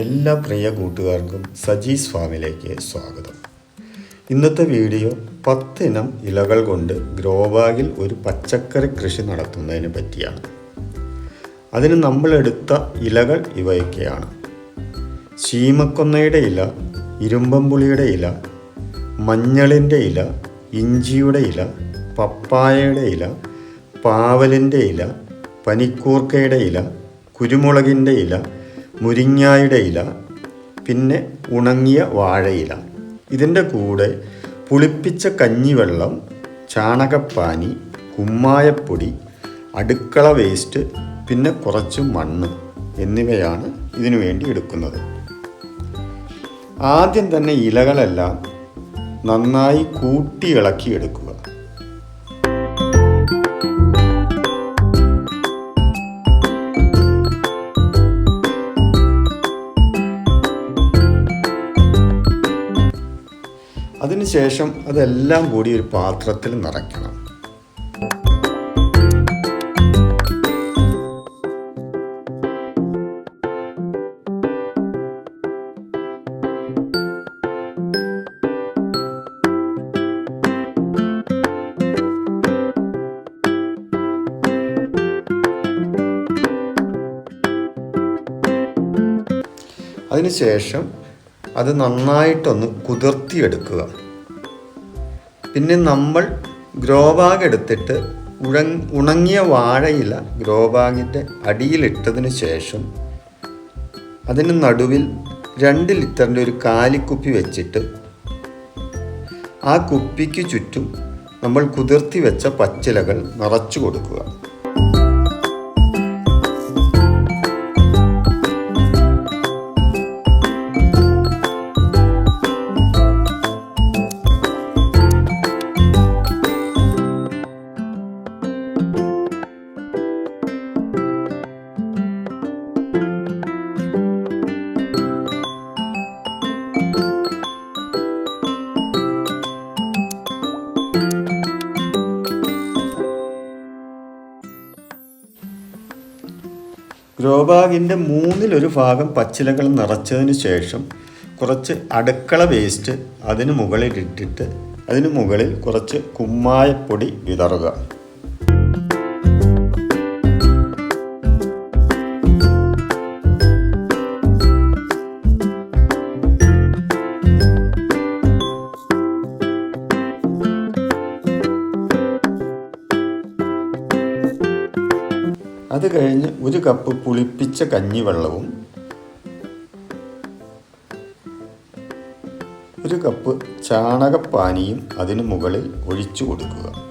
എല്ലാ പ്രിയ കൂട്ടുകാർക്കും സജീസ് ഫാമിലേക്ക് സ്വാഗതം. ഇന്നത്തെ വീഡിയോ പത്തിനം ഇലകൾ കൊണ്ട് ഗ്രോബാഗിൽ ഒരു പച്ചക്കറി കൃഷി നടത്തുന്നതിനെ പറ്റിയാണ്. അതിന് നമ്മളെടുത്ത ഇലകൾ ഇവയൊക്കെയാണ്. ശീമക്കൊന്നയുടെ ഇല ഇരുമ്പമ്പുളിയുടെ ഇല മഞ്ഞളിന്റെ ഇല ഇഞ്ചിയുടെ ഇല പപ്പായയുടെ ഇല പാവലിന്റെ ഇല പനിക്കൂർക്കയുടെ ഇല കുരുമുളകിന്റെ ഇല മുരിങ്ങായുടെ ഇല പിന്നെ ഉണങ്ങിയ വാഴയില. ഇതിന്റെ കൂടെ പുളിപ്പിച്ച കഞ്ഞിവെള്ളം ചാണകപ്പാനി കുമ്മായപ്പൊടി അടുക്കള വേസ്റ്റ് പിന്നെ കുറച്ച് മണ്ണ് എന്നിവയാണ് ഇതിനു വേണ്ടി എടുക്കുന്നത്. ആദ്യം തന്നെ ഇലകളെല്ലാം നന്നായി കൂട്ടി ഇളക്കി അതിനുശേഷം അതെല്ലാം കൂടി ഒരു പാത്രത്തിൽ നിറയ്ക്കണം. അതിനുശേഷം അത് നന്നായിട്ടൊന്ന് കുതിർത്തിയെടുക്കുക. പിന്നെ നമ്മൾ ഗ്രോ ബാഗ് എടുത്തിട്ട് ഉണങ്ങിയ വാഴയില ഗ്രോ ബാഗിന്റെ അടിയിലിട്ടതിന് ശേഷം അതിന് നടുവിൽ രണ്ട് ലിറ്ററിന്റെ ഒരു കാലിക്കുപ്പി വെച്ചിട്ട് ആ കുപ്പിക്ക് ചുറ്റും നമ്മൾ കുതിർത്തി വെച്ച പച്ചിലകൾ നിറച്ചു കൊടുക്കുക. ഗ്രോബാഗിന്റെ മൂന്നിലൊരു ഭാഗം പച്ചിലകൾ നിറച്ചതിന് ശേഷം കുറച്ച് അടുക്കള വേസ്റ്റ് അതിന് മുകളിലിട്ടിട്ട് അതിന് മുകളിൽ കുറച്ച് കുമ്മായപ്പൊടി വിതറുക. കഴിഞ്ഞ് ഒരു കപ്പ് പുളിപ്പിച്ച കഞ്ഞിവെള്ളവും ഒരു കപ്പ് ചാണകപ്പാനിയും അതിന് മുകളിൽ ഒഴിച്ചു കൊടുക്കുക.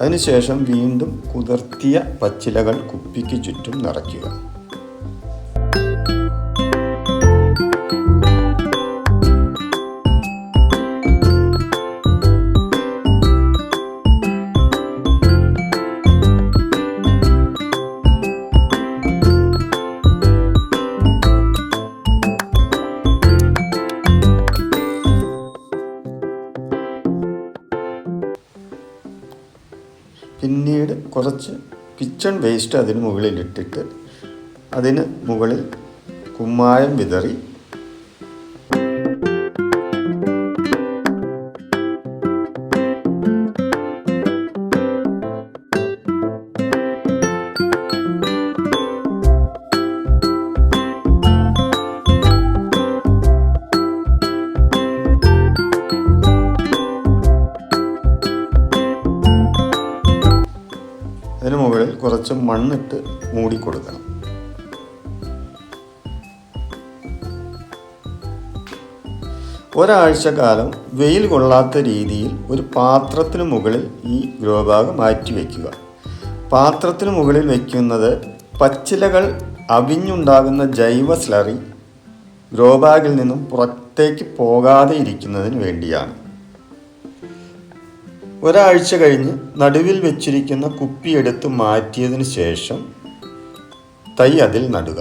അതിനുശേഷം വീണ്ടും കുതിർത്തിയ പച്ചിലകൾ കുപ്പിക്ക് ചുറ്റും നിറയ്ക്കുക. പിന്നീട് കുറച്ച് കിച്ചൺ വേസ്റ്റ് അതിന് മുകളിലിട്ടിട്ട് അതിന് മുകളിൽ കുമ്മായം വിതറി കുറച്ച് മണ്ണിട്ട് മൂടിക്കൊടുക്കണം ഒരാഴ്ച കാലം വെയിൽ കൊള്ളാത്ത രീതിയിൽ ഒരു പാത്രത്തിന് മുകളിൽ ഈ ഗ്രോ ബാഗ് മാറ്റി വയ്ക്കുക പാത്രത്തിന് മുകളിൽ വയ്ക്കുന്നത് പച്ചിലകൾ അവിഞ്ഞുണ്ടാകുന്ന ജൈവ സ്ലറി ഗ്രോ ബാഗിൽ നിന്നും പുറത്തേക്ക് പോകാതെ ഇരിക്കുന്നതിന് വേണ്ടിയാണ്. ഒരാഴ്ച കഴിഞ്ഞ് നടുവിൽ വെച്ചിരിക്കുന്ന കുപ്പി എടുത്ത് മാറ്റിയതിന് ശേഷം തൈ അതിൽ നടുക.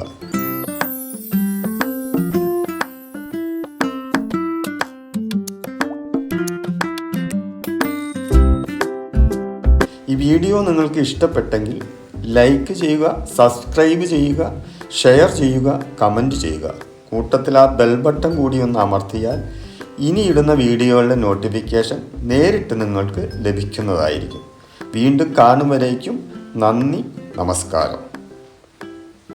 ഈ വീഡിയോ നിങ്ങൾക്ക് ഇഷ്ടപ്പെട്ടെങ്കിൽ ലൈക്ക് ചെയ്യുക സബ്സ്ക്രൈബ് ചെയ്യുക ഷെയർ ചെയ്യുക കമന്റ് ചെയ്യുക. കൂട്ടത്തിൽ ആ ബെൽ ബട്ടൺ കൂടി ഒന്ന് അമർത്തിയാൽ ഇനി ഇടുന്ന വീഡിയോകളുടെ നോട്ടിഫിക്കേഷൻ നേരിട്ട് നിങ്ങൾക്ക് ലഭിക്കുന്നതായിരിക്കും. വീണ്ടും കാണും വരേക്കും നന്ദി നമസ്കാരം.